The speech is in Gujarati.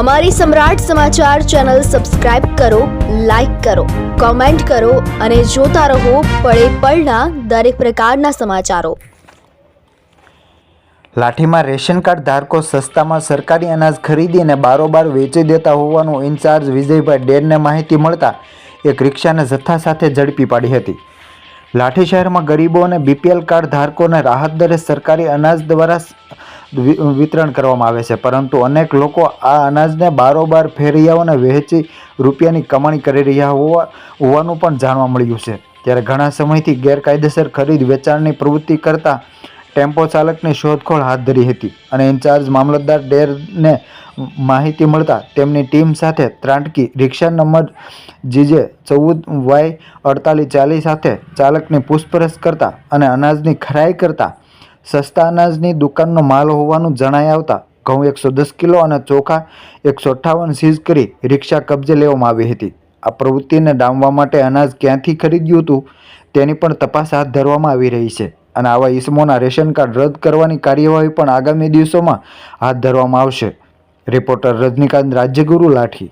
અમારી સમ્રાટ સમાચાર ચેનલ સબસ્ક્રાઇબ કરો, લાઇક કરો, કોમેન્ટ કરો અને જોતા રહો પળે પળના દરેક પ્રકારના સમાચારો. લાઠીમાં રેશન કાર્ડ ધારકો સસ્તામાં સરકારી અનાજ ખરીદી અને બારોબાર વેચી દેતા હોવાનું ઇન્ચાર્જ વિજયભાઈ ડેરને માહિતી મળતા એક રિક્ષાને જથ્થા સાથે ઝડપી પાડી હતી. લાઠી શહેરમાં ગરીબો અને બીપીએલ કાર્ડ ધારકોને રાહત દરે સરકારી અનાજ દ્વારા વિતરણ કરવામાં આવે છે. પરંતુ અનેક લોકો આ અનાજને બારોબાર ફેરિયાઓને વહેંચી રૂપિયાની કમાણી કરી રહ્યા હોવા, હોવાનું પણ જાણવા મળ્યું છે. ત્યારે ઘણા સમયથી ગેરકાયદેસર ખરીદ વેચાણની પ્રવૃત્તિ કરતા ટેમ્પો ચાલકની શોધખોળ હાથ ધરી હતી અને ઇન્ચાર્જ મામલતદાર ડેરને માહિતી મળતા તેમની ટીમ સાથે ત્રાટકી, રિક્ષા નંબર જીજે ચૌદ વાય અડતાલીસ ચાલીસ સાથે ચાલકની પૂછપરછ કરતા અને અનાજની ખરાઈ કરતા સસ્તા અનાજની દુકાનનો માલ હોવાનું જણાઈ આવતા ઘઉં એકસો દસ કિલો અને ચોખા એકસો અઠ્ઠાવન સીઝ કરી રિક્ષા કબજે લેવામાં આવી હતી. આ પ્રવૃત્તિને ડામવા માટે અનાજ ક્યાંથી ખરીદ્યું હતું તેની પણ તપાસ હાથ ધરવામાં આવી રહી છે અને આવા ઈસમોના રેશન કાર્ડ રદ કરવાની કાર્યવાહી પણ આગામી દિવસોમાં હાથ ધરવામાં આવશે. રિપોર્ટર રજનીકાંત રાજ્યગુરુ લાઠી.